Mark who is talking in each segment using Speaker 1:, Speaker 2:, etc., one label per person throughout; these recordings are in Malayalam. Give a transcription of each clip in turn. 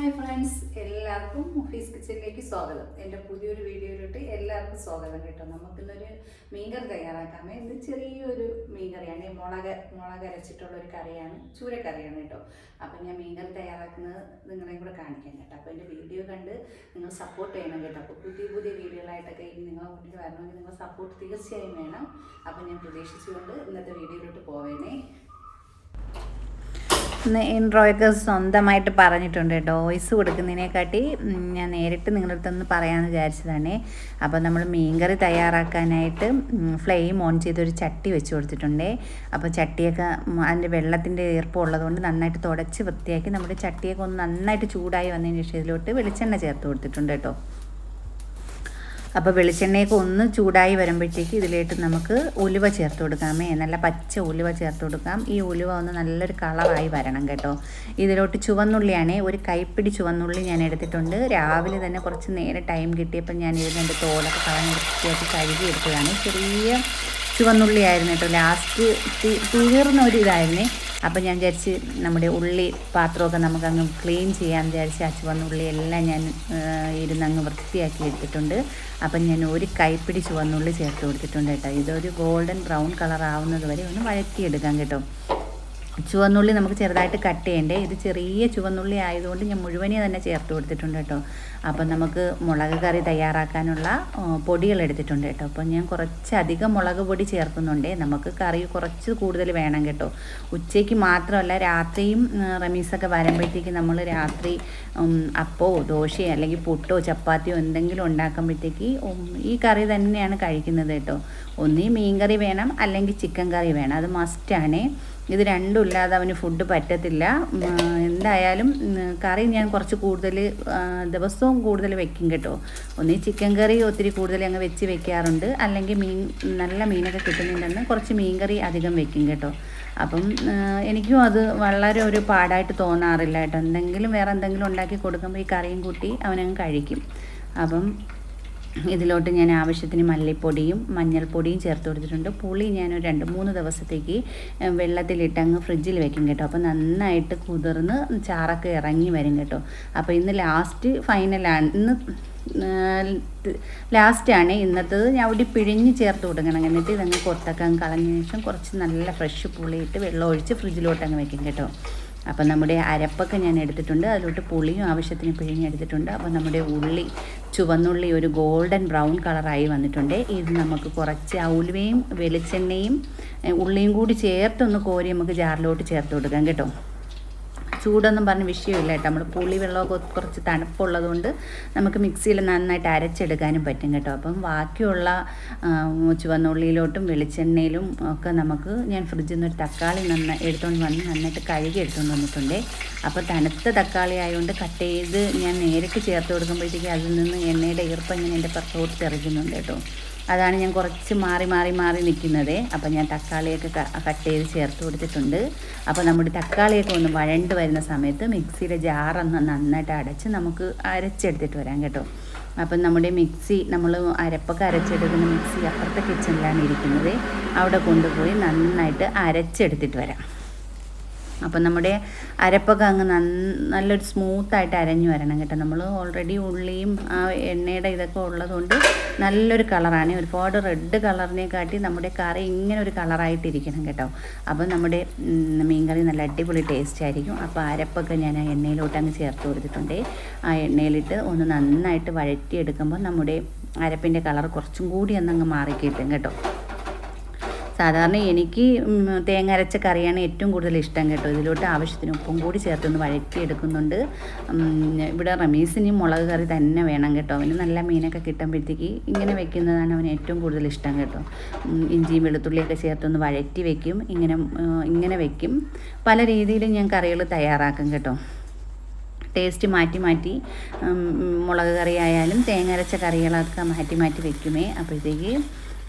Speaker 1: ഹായ് ഫ്രണ്ട്സ് എല്ലാവർക്കും മുഫീസ് കിച്ചണിലേക്ക് സ്വാഗതം. എന്റെ പുതിയൊരു വീഡിയോയിലോട്ട് എല്ലാവർക്കും സ്വാഗതം കേട്ടോ. നമുക്കിന്നൊരു മീൻകറി തയ്യാറാക്കാമേ. ഇത് ചെറിയൊരു മീൻകറിയാണ്. മുളക് മുളക് അരച്ചിട്ടുള്ള ഒരു കറിയാണ് ചൂരക്കറിയാണ് കേട്ടോ. അപ്പം ഞാൻ മീൻകറി തയ്യാറാക്കുന്നത് നിങ്ങളെയും കൂടെ കാണിക്കാം കേട്ടോ. അപ്പോൾ എന്റെ വീഡിയോ കണ്ട് നിങ്ങൾ സപ്പോർട്ട് ചെയ്യണം കേട്ടോ. അപ്പോൾ പുതിയ പുതിയ വീഡിയോകളായിട്ടൊക്കെ ഇനി നിങ്ങളെ മുന്നിൽ വരണമെങ്കിൽ നിങ്ങൾ സപ്പോർട്ട് തീർച്ചയായും വേണം. അപ്പം ഞാൻ പ്രതീക്ഷിച്ചുകൊണ്ട് ഇന്നത്തെ വീഡിയോയിലോട്ട് പോവേണേ.
Speaker 2: ഇൻട്രോയൊക്കെ സ്വന്തമായിട്ട് പറഞ്ഞിട്ടുണ്ട് കേട്ടോ. വോയിസ് കൊടുക്കുന്നതിനെക്കാട്ടി ഞാൻ നേരിട്ട് നിങ്ങളുടെ അടുത്തൊന്ന് പറയാമെന്ന് വിചാരിച്ചതാണ്. അപ്പോൾ നമ്മൾ മീൻകറി തയ്യാറാക്കാനായിട്ട് ഫ്ലെയിം ഓൺ ചെയ്തൊരു ചട്ടി വെച്ച് കൊടുത്തിട്ടുണ്ട്. അപ്പോൾ ചട്ടിയൊക്കെ അതിന്റെ വെള്ളത്തിന്റെ ഈർപ്പം ഉള്ളതുകൊണ്ട് നന്നായിട്ട് തുടച്ച് വൃത്തിയാക്കി നമ്മുടെ ചട്ടിയൊക്കെ ഒന്ന് നന്നായിട്ട് ചൂടായി വന്നതിന് ശേഷം ഇതിലോട്ട് വെളിച്ചെണ്ണ ചേർത്ത് കൊടുത്തിട്ടുണ്ട് കേട്ടോ. അപ്പോൾ വെളിച്ചെണ്ണയൊക്കെ ഒന്ന് ചൂടായി വരുമ്പോഴത്തേക്ക് ഇതിലേക്ക് നമുക്ക് ഉലുവ ചേർത്ത് കൊടുക്കാമേ നല്ല പച്ച ഉലുവ ചേർത്ത് കൊടുക്കാം. ഈ ഉലുവ ഒന്ന് നല്ലൊരു കളറായി വരണം കേട്ടോ. ഇതിലോട്ട് ചുവന്നുള്ളിയാണ് ഒരു കൈപ്പിടി ചുവന്നുള്ളി ഞാൻ എടുത്തിട്ടുണ്ട്. രാവിലെ തന്നെ കുറച്ച് നേരം ടൈം കിട്ടിയപ്പോൾ ഞാൻ ഇതിന്റെ തോലൊക്കെ കളഞ്ഞ് വൃത്തിയാക്കി കഴുകി എടുത്തതാണ്. ചെറിയ ചുവന്നുള്ളി ആയിരുന്നു കേട്ടോ. ലാസ്റ്റ് തീർന്ന ഒരു ഇതായിരുന്നേ അപ്പം ഞാൻ വിചാരിച്ച് നമ്മുടെ ഉള്ളി പാത്രമൊക്കെ നമുക്കങ്ങ് ക്ലീൻ ചെയ്യാൻ വിചാരിച്ച് അച്ഛൻ വന്ന എല്ലാം ഞാൻ ഇരുന്ന് അങ്ങ് വൃത്തിയാക്കി എടുത്തിട്ടുണ്ട്. അപ്പം ഞാൻ ഒരു കൈപ്പിടി ചുവന്നുള്ളി ചേർത്ത് കൊടുത്തിട്ടുണ്ട് കേട്ടോ. ഇതൊരു ഗോൾഡൻ ബ്രൗൺ കളർ ആവുന്നത് വരെ ഒന്ന് വഴറ്റിയെടുക്കാം കേട്ടോ. ചുവന്നുള്ളി നമുക്ക് ചെറുതായിട്ട് കട്ട് ചെയ്യണ്ടേ. ഇത് ചെറിയ ചുവന്നുള്ളി ആയതുകൊണ്ട് ഞാൻ മുഴുവനെ തന്നെ ചേർത്ത് കൊടുത്തിട്ടുണ്ട് കേട്ടോ. അപ്പം നമുക്ക് മുളക് കറി തയ്യാറാക്കാനുള്ള പൊടികൾ എടുത്തിട്ടുണ്ട് കേട്ടോ. അപ്പം ഞാൻ കുറച്ചധികം മുളക് പൊടി ചേർക്കുന്നുണ്ട്. നമുക്ക് കറി കുറച്ച് കൂടുതൽ വേണം കേട്ടോ. ഉച്ചയ്ക്ക് മാത്രമല്ല രാത്രിയും റമീസൊക്കെ വരുമ്പോഴത്തേക്ക് നമ്മൾ രാത്രി അപ്പോ ദോശയോ അല്ലെങ്കിൽ പുട്ടോ ചപ്പാത്തിയോ എന്തെങ്കിലും ഉണ്ടാക്കുമ്പോഴത്തേക്ക് ഈ കറി തന്നെയാണ് കഴിക്കുന്നത് കേട്ടോ. ഒന്നീ മീൻ കറി വേണം അല്ലെങ്കിൽ ചിക്കൻ കറി വേണം. അത് മസ്റ്റാണേ ഇത് രണ്ടും ഇല്ലാതെ അവന് ഫുഡ് പറ്റത്തില്ല. എന്തായാലും കറി ഞാൻ കുറച്ച് കൂടുതൽ ദിവസവും കൂടുതൽ വെക്കും കേട്ടോ. ഒന്നീ ചിക്കൻ കറി ഒത്തിരി കൂടുതൽ അങ്ങ് വെച്ച് വെക്കാറുണ്ട്. അല്ലെങ്കിൽ മീൻ നല്ല മീനൊക്കെ കിട്ടുന്നുണ്ടെന്ന് കുറച്ച് മീൻ കറി അധികം വെക്കും കേട്ടോ. അപ്പം എനിക്കും അത് വളരെ ഒരു പാടായിട്ട് തോന്നാറില്ല കേട്ടോ. എന്തെങ്കിലും വേറെ എന്തെങ്കിലും ഉണ്ടാക്കി കൊടുക്കുമ്പോൾ ഈ കറിയും കൂട്ടി അവനങ്ങ് കഴിക്കും. അപ്പം ഇതിലോട്ട് ഞാൻ ആവശ്യത്തിന് മല്ലിപ്പൊടിയും മഞ്ഞൾപ്പൊടിയും ചേർത്ത് കൊടുത്തിട്ടുണ്ട്. പുളി ഞാൻ ഒരു രണ്ട് മൂന്ന് ദിവസത്തേക്ക് വെള്ളത്തിലിട്ട് അങ്ങ് ഫ്രിഡ്ജിൽ വെക്കും കേട്ടോ. അപ്പോൾ നന്നായിട്ട് കുതിർന്ന് ചാറൊക്കെ ഇറങ്ങി വരും കേട്ടോ. അപ്പോൾ ഇന്ന് ലാസ്റ്റ് ഫൈനലാണ് ഇന്ന് ലാസ്റ്റാണ് ഇന്നത്തത് അവിടെ പിഴിഞ്ഞ് ചേർത്ത് കൊടുക്കണം. എന്നിട്ട് ഇതങ്ങ് കൊത്തൊക്കെ അങ്ങ് കളഞ്ഞതിന് ശേഷം കുറച്ച് നല്ല ഫ്രഷ് പുളിയിട്ട് വെള്ളം ഒഴിച്ച് ഫ്രിഡ്ജിലോട്ട് അങ്ങ് വെക്കും കേട്ടോ. അപ്പം നമ്മുടെ അരപ്പൊക്കെ ഞാൻ എടുത്തിട്ടുണ്ട്. അതിലോട്ട് പുളിയും ആവശ്യത്തിന് പിഴിഞ്ഞെടുത്തിട്ടുണ്ട് അപ്പോൾ നമ്മുടെ ഉള്ളി ചുവന്നുള്ളി ഒരു ഗോൾഡൻ ബ്രൗൺ കളറായി വന്നിട്ടുണ്ട്. ഇത് നമുക്ക് കുറച്ച് ആ ഉലുവയും വെളിച്ചെണ്ണയും ഉള്ളിയും കൂടി ചേർത്തൊന്ന് കോരി നമുക്ക് ജാറിലോട്ട് ചേർത്ത് കൊടുക്കാം കേട്ടോ. ചൂടൊന്നും പറഞ്ഞ വിഷയമില്ല കേട്ടോ. നമ്മൾ പുളി വെള്ളമൊക്കെ കുറച്ച് തണുപ്പുള്ളതുകൊണ്ട് നമുക്ക് മിക്സിയിൽ നന്നായിട്ട് അരച്ചെടുക്കാനും പറ്റും കേട്ടോ. അപ്പം ബാക്കിയുള്ള ചുവന്നുള്ളിയിലോട്ടും വെളിച്ചെണ്ണയിലും ഒക്കെ നമുക്ക് ഞാൻ ഫ്രിഡ്ജിൽ നിന്ന് ഒരു തക്കാളി നന്ന എടുത്തുകൊണ്ട് വന്ന് നന്നായിട്ട് കഴുകി എടുത്തുകൊണ്ട് വന്നിട്ടുണ്ട്. അപ്പോൾ തണുത്ത തക്കാളി ആയതുകൊണ്ട് കട്ട് ചെയ്ത് ഞാൻ നേരിട്ട് ചേർത്ത് കൊടുക്കുമ്പോഴത്തേക്ക് അതിൽ നിന്ന് എണ്ണയുടെ ഈർപ്പം ഇങ്ങനെ എന്റെ പുറത്തോട്ട് തെറിക്കുന്നുണ്ട് കേട്ടോ. അതാണ് ഞാൻ കുറച്ച് മാറി മാറി മാറി നിൽക്കുന്നത്. അപ്പോൾ ഞാൻ തക്കാളിയൊക്കെ കട്ട് ചെയ്ത് ചേർത്ത് കൊടുത്തിട്ടുണ്ട്. അപ്പോൾ നമ്മുടെ തക്കാളിയൊക്കെ ഒന്ന് വഴണ്ട് വരുന്ന സമയത്ത് മിക്സിയിലെ ജാറൊന്ന് നന്നായിട്ട് അടച്ച് നമുക്ക് അരച്ചെടുത്തിട്ട് വരാം കേട്ടോ. അപ്പം നമ്മുടെ മിക്സി നമ്മൾ അരപ്പൊക്കെ അരച്ചെടുക്കുന്ന മിക്സി അപ്പുറത്തെ കിച്ചണിലാണ് ഇരിക്കുന്നത്. അവിടെ കൊണ്ടുപോയി നന്നായിട്ട് അരച്ചെടുത്തിട്ട് വരാം. അപ്പം നമ്മുടെ അരപ്പൊക്കെ അങ്ങ് നല്ലൊരു സ്മൂത്തായിട്ട് അരഞ്ഞു വരണം കേട്ടോ. നമ്മൾ ഓൾറെഡി ഉള്ളിയും ആ എണ്ണയുടെ ഇതൊക്കെ ഉള്ളതുകൊണ്ട് നല്ലൊരു കളറാണ്. ഒരുപാട് റെഡ് കളറിനെ കാട്ടി നമ്മുടെ കറി ഇങ്ങനെ ഒരു കളറായിട്ടിരിക്കണം കേട്ടോ. അപ്പം നമ്മുടെ മീൻകറി നല്ല അടിപൊളി ടേസ്റ്റ് ആയിരിക്കും. അപ്പോൾ അരപ്പൊക്കെ ഞാൻ ആ എണ്ണയിലോട്ട് അങ്ങ് ചേർത്ത് കൊടുത്തിട്ടുണ്ട്. ആ എണ്ണയിലിട്ട് ഒന്ന് നന്നായിട്ട് വഴറ്റിയെടുക്കുമ്പോൾ നമ്മുടെ അരപ്പിന്റെ കളർ കുറച്ചും കൂടി ഒന്നങ്ങ് മാറി കിട്ടും കേട്ടോ. സാധാരണ എനിക്ക് തേങ്ങ അരച്ച കറിയാണ് ഏറ്റവും കൂടുതൽ ഇഷ്ടം കേട്ടോ. ഇതിലോട്ട് ആവശ്യത്തിന് ഉപ്പും കൂടി ചേർത്തൊന്ന് വഴറ്റിയെടുക്കുന്നുണ്ട്. ഇവിടെ റമീസിന് മുളക് കറി തന്നെ വേണം കേട്ടോ. അവന് നല്ല മീനൊക്കെ കിട്ടുമ്പോഴത്തേക്ക് ഇങ്ങനെ വെക്കുന്നതാണ് അവന് ഏറ്റവും കൂടുതൽ ഇഷ്ടം കേട്ടോ. ഇഞ്ചിയും വെളുത്തുള്ളിയൊക്കെ ചേർത്തൊന്ന് വഴറ്റി വെക്കും. ഇങ്ങനെ ഇങ്ങനെ വെക്കും. പല രീതിയിലും ഞാൻ കറികൾ തയ്യാറാക്കും കേട്ടോ. ടേസ്റ്റ് മാറ്റി മാറ്റി മുളക് കറി ആയാലും തേങ്ങ അരച്ച കറികളൊക്കെ മാറ്റി മാറ്റി വെക്കുമേ. അപ്പോഴത്തേക്ക്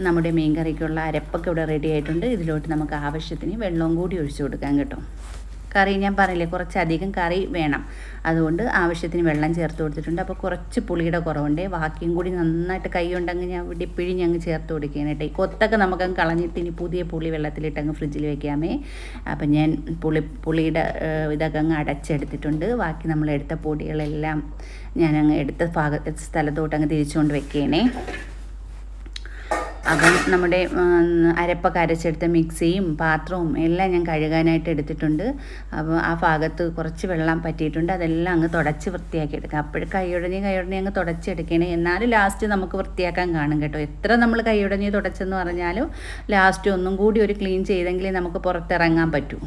Speaker 2: നമ്മുടെ മീൻ കറിക്കുള്ള അരപ്പൊക്കെ ഇവിടെ റെഡി ആയിട്ടുണ്ട്. ഇതിലോട്ട് നമുക്ക് ആവശ്യത്തിന് വെള്ളവും കൂടി ഒഴിച്ചു കൊടുക്കാൻ കേട്ടോ. കറി ഞാൻ പറഞ്ഞില്ലേ കുറച്ചധികം കറി വേണം. അതുകൊണ്ട് ആവശ്യത്തിന് വെള്ളം ചേർത്ത് കൊടുത്തിട്ടുണ്ട്. അപ്പോൾ കുറച്ച് പുളിയുടെ കുറവുണ്ട്. ബാക്കിയും കൂടി നന്നായിട്ട് കൈ ഉണ്ടെങ്കിൽ ഞാൻ ഇവിടെ പിഴിഞ്ഞങ്ങ് ചേർത്ത് കൊടുക്കുകയാണ് കേട്ടോ. ഈ കൊത്തൊക്കെ നമുക്കങ്ങ് കളഞ്ഞിട്ട് ഇനി പുതിയ പുളി വെള്ളത്തിലിട്ട് അങ്ങ് ഫ്രിഡ്ജിൽ വെക്കാമേ. അപ്പം ഞാൻ പുളി പുളിയുടെ ഇതൊക്കെ അങ്ങ് അടച്ചെടുത്തിട്ടുണ്ട്. ബാക്കി നമ്മൾ എടുത്ത പൊടികളെല്ലാം ഞാനങ്ങ് എടുത്ത ഭാഗ സ്ഥലത്തോട്ട് അങ്ങ് തിരിച്ചുകൊണ്ട് വെക്കുകയാണേ. അപ്പം നമ്മുടെ അരപ്പ അരപ്പൊക്കെ അരച്ചെടുത്ത മിക്സിയും പാത്രവും എല്ലാം ഞാൻ കഴുകാനായിട്ട് എടുത്തിട്ടുണ്ട്. അപ്പോൾ ആ ഭാഗത്ത് കുറച്ച് വെള്ളം പറ്റിയിട്ടുണ്ട്. അതെല്ലാം അങ്ങ് തുടച്ച് വൃത്തിയാക്കി എടുക്കാം. അപ്പോഴും കൈയുടഞ്ഞ് കൈയുടഞ്ഞ് അങ്ങ് തുടച്ചെടുക്കണേ എന്നാലും ലാസ്റ്റ് നമുക്ക് വൃത്തിയാക്കാൻ കാണും കേട്ടോ. എത്ര നമ്മൾ കൈയുടഞ്ഞ് തുടച്ചെന്ന് പറഞ്ഞാലും ലാസ്റ്റ് ഒന്നും കൂടി ഒരു ക്ലീൻ ചെയ്തെങ്കിലേ നമുക്ക് പുറത്തിറങ്ങാൻ പറ്റൂ.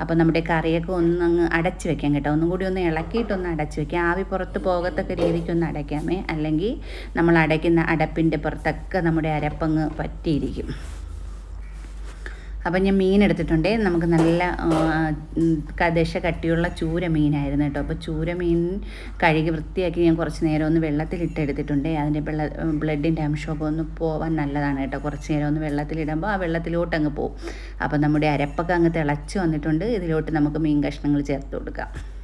Speaker 2: അപ്പോൾ നമ്മുടെ കറിയൊക്കെ ഒന്ന് അങ്ങ് അടച്ചു വെക്കാം കേട്ടോ. ഒന്നും കൂടി ഒന്ന് ഇളക്കിയിട്ടൊന്ന് അടച്ചു വെക്കാം. ആവി പുറത്ത് പോകത്തക്ക രീതിക്കൊന്ന് അടയ്ക്കാമേ അല്ലെങ്കിൽ നമ്മൾ അടയ്ക്കുന്ന അടപ്പിന്റെ പുറത്തൊക്കെ നമ്മുടെ അരപ്പങ്ങ് പറ്റിയിരിക്കും അപ്പം ഞാൻ മീൻ എടുത്തിട്ടുണ്ട്. നമുക്ക് നല്ല ആ, ഉം, ക- ദശ കട്ടിയുള്ള ചൂര മീനായിരുന്നു കേട്ടോ. അപ്പോൾ ചൂര മീൻ കഴുകി വൃത്തിയാക്കി ഞാൻ കുറച്ച് നേരം ഒന്ന് വെള്ളത്തിലിട്ട് എടുത്തിട്ടുണ്ട് അതിന്റെ വെള്ള ബ്ലഡിന്റെ അംശമൊക്കെ ഒന്ന് പോവാൻ നല്ലതാണ് കേട്ടോ. കുറച്ച് നേരം ഒന്ന് വെള്ളത്തിലിടുമ്പോൾ ആ വെള്ളത്തിലോട്ട് അങ്ങ് പോകും അപ്പോൾ നമ്മുടെ അരപ്പൊക്കെ അങ്ങ് തിളച്ച് വന്നിട്ടുണ്ട്. ഇതിലോട്ട് നമുക്ക് മീൻ കഷ്ണങ്ങൾ ചേർത്ത് കൊടുക്കാം.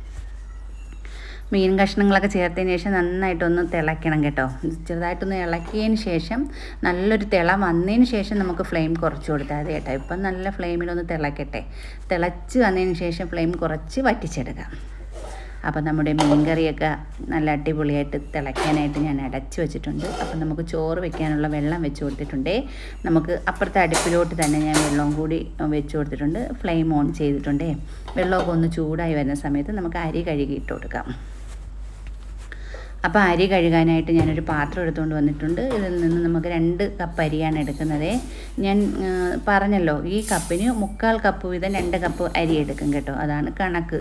Speaker 2: മീൻ കഷ്ണങ്ങളൊക്കെ ചേർത്തതിന് ശേഷം നന്നായിട്ടൊന്ന് തിളയ്ക്കണം കേട്ടോ. ചെറുതായിട്ടൊന്ന് ഇളക്കിയതിന് ശേഷം നല്ലൊരു തിള വന്നതിന് ശേഷം നമുക്ക് ഫ്ലെയിം കുറച്ച് കൊടുത്താൽ മതി കേട്ടോ. ഇപ്പം നല്ല ഫ്ലെയിമിലൊന്ന് തിളക്കട്ടെ. തിളച്ച് വന്നതിന് ശേഷം ഫ്ലെയിം കുറച്ച് വറ്റിച്ചെടുക്കാം. അപ്പം നമ്മുടെ മീൻ കറിയൊക്കെ നല്ല അടിപൊളിയായിട്ട് തിളയ്ക്കാനായിട്ട് ഞാൻ അടച്ചു വെച്ചിട്ടുണ്ട്. അപ്പം നമുക്ക് ചോറ് വെക്കാനുള്ള വെള്ളം വെച്ച് കൊടുത്തിട്ടുണ്ടേ. നമുക്ക് അപ്പുറത്തെ അടുപ്പിലോട്ട് തന്നെ ഞാൻ വെള്ളവും കൂടി വെച്ച് കൊടുത്തിട്ടുണ്ട്. ഫ്ലെയിം ഓൺ ചെയ്തിട്ടുണ്ടേ. വെള്ളമൊക്കെ ഒന്ന് ചൂടായി വരുന്ന സമയത്ത് നമുക്ക് അരി കഴുകി ഇട്ട് കൊടുക്കാം. അപ്പോൾ അരി കഴുകാനായിട്ട് ഞാനൊരു പാത്രം എടുത്തുകൊണ്ട് വന്നിട്ടുണ്ട്. ഇതിൽ നിന്ന് നമുക്ക് രണ്ട് കപ്പ് അരിയാണ് എടുക്കുന്നത്. ഞാൻ പറഞ്ഞല്ലോ ഈ കപ്പിന് മുക്കാൽ കപ്പ് വീതം രണ്ട് കപ്പ് അരി എടുക്കും കേട്ടോ. അതാണ് കണക്ക്.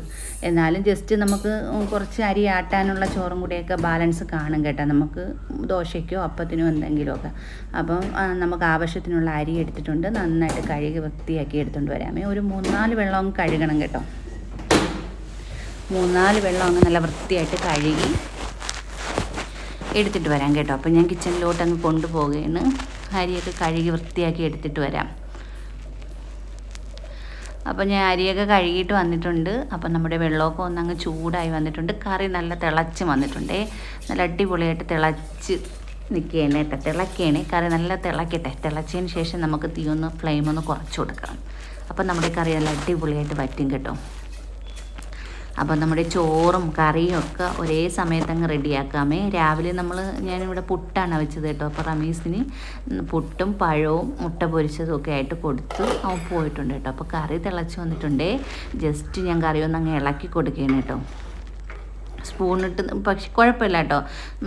Speaker 2: എന്നാലും ജസ്റ്റ് നമുക്ക് കുറച്ച് അരി ആട്ടാനുള്ള ചോറും കൂടിയൊക്കെ ബാലൻസ് കാണും കേട്ടോ. നമുക്ക് ദോശയ്ക്കോ അപ്പത്തിനോ എന്തെങ്കിലുമൊക്കെ. അപ്പം നമുക്ക് ആവശ്യത്തിനുള്ള അരി എടുത്തിട്ടുണ്ട്. നന്നായിട്ട് കഴുകി വൃത്തിയാക്കി എടുത്തുകൊണ്ട് വരാമേ. ഒരു മൂന്നാൽ വെള്ളം കഴുകണം കേട്ടോ. മൂന്നാൽ വെള്ളം അങ്ങ് നല്ല വൃത്തിയായിട്ട് കഴുകി എടുത്തിട്ട് വരാം കേട്ടോ. അപ്പം ഞാൻ കിച്ചണിലോട്ട് അങ്ങ് കൊണ്ടുപോകുകയാണ്. അരിയൊക്കെ കഴുകി വൃത്തിയാക്കി എടുത്തിട്ട് വരാം. അപ്പം ഞാൻ അരിയൊക്കെ കഴുകിയിട്ട് വന്നിട്ടുണ്ട്. അപ്പം നമ്മുടെ വെള്ളമൊക്കെ ഒന്ന് അങ്ങ് ചൂടായി വന്നിട്ടുണ്ട്. കറി നല്ല തിളച്ച് വന്നിട്ടുണ്ടേ. നല്ല അടിപൊളിയായിട്ട് തിളച്ച് നിൽക്കുകയാണ് കേട്ടോ. തിളക്കുകയാണ്. കറി നല്ല തിളക്കട്ടെ. തിളച്ചതിന് ശേഷം നമുക്ക് തീ ഒന്ന് ഫ്ലെയിം ഒന്ന് കുറച്ച് കൊടുക്കണം. അപ്പം നമ്മുടെ കറി നല്ല അടിപൊളിയായിട്ട് വറ്റും കേട്ടോ. അപ്പം നമ്മുടെ ചോറും കറിയും ഒക്കെ ഒരേ സമയത്ത് അങ്ങ് റെഡിയാക്കാമേ. രാവിലെ നമ്മൾ ഞാനിവിടെ പുട്ടാണ് വെച്ചത് കേട്ടോ. അപ്പോൾ റമീസിന് പുട്ടും പഴവും മുട്ട പൊരിച്ചതും ഒക്കെ ആയിട്ട് കൊടുത്തു അവൻ പോയിട്ടുണ്ട് കേട്ടോ. അപ്പോൾ കറി തിളച്ച് വന്നിട്ടുണ്ടേ. ജസ്റ്റ് ഞാൻ കറി ഒന്ന് അങ്ങ് ഇളക്കി കൊടുക്കുകയാണ് കേട്ടോ. സ്പൂണിട്ട് പക്ഷെ കുഴപ്പമില്ല കേട്ടോ.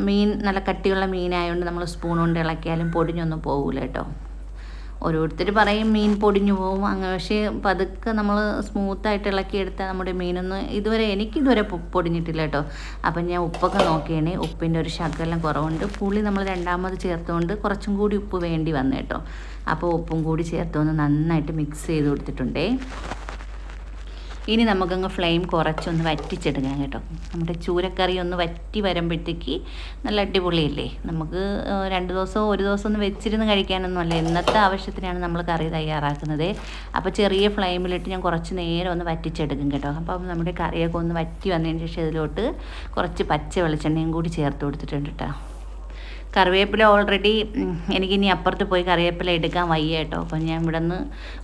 Speaker 2: മീൻ നല്ല കട്ടിയുള്ള മീനായതുകൊണ്ട് നമ്മൾ സ്പൂൺ കൊണ്ട് ഇളക്കിയാലും പൊടിഞ്ഞൊന്നും പോകില്ല കേട്ടോ. ഓരോരുത്തർ പറയും മീൻ പൊടിഞ്ഞു പോകും അങ്ങനെ പക്ഷേ പതുക്കെ നമ്മൾ സ്മൂത്തായിട്ട് ഇളക്കിയെടുത്താൽ നമ്മുടെ മീനൊന്നും ഇതുവരെ എനിക്കിതുവരെ പൊടിഞ്ഞിട്ടില്ല കേട്ടോ. അപ്പം ഞാൻ ഉപ്പൊക്കെ നോക്കിയാണ് ഉപ്പിന്റെ ഒരു ശകലം കുറവുണ്ട്. പുളി നമ്മൾ രണ്ടാമത് ചേർത്തുകൊണ്ട് കുറച്ചും കൂടി ഉപ്പ് വേണ്ടി വന്നു കേട്ടോ. അപ്പോൾ ഉപ്പും കൂടി ചേർത്തൊന്ന് നന്നായിട്ട് മിക്സ് ചെയ്ത് കൊടുത്തിട്ടുണ്ടേ. ഇനി നമുക്കങ്ങ് ഫ്ലെയിം കുറച്ചൊന്ന് വറ്റിച്ചെടുക്കാം കേട്ടോ. നമ്മുടെ ചൂരക്കറി ഒന്ന് വറ്റി വരുമ്പോഴത്തേക്ക് നല്ല അടിപൊളിയല്ലേ? നമുക്ക് രണ്ട് ദിവസമോ ഒരു ദിവസം ഒന്ന് വെച്ചിരുന്ന് കഴിക്കാനൊന്നും അല്ല. ഇന്നത്തെ ആവശ്യത്തിനാണ് നമ്മൾ കറി തയ്യാറാക്കുന്നത്. അപ്പോൾ ചെറിയ ഫ്ലെയിമിലിട്ട് ഞാൻ കുറച്ച് നേരം ഒന്ന് വറ്റിച്ചെടുക്കും കേട്ടോ. അപ്പം നമ്മുടെ കറിയൊക്കെ ഒന്ന് വറ്റി വന്നതിന് ശേഷം ഇതിലോട്ട് കുറച്ച് പച്ച വെളിച്ചെണ്ണയും കൂടി ചേർത്ത് കൊടുത്തിട്ടുണ്ട് കേട്ടോ. കറിവേപ്പില ഓൾറെഡി എനിക്കിനി അപ്പുറത്ത് പോയി കറിവേപ്പില എടുക്കാൻ വയ്യ കേട്ടോ. അപ്പം ഞാൻ ഇവിടെ നിന്ന്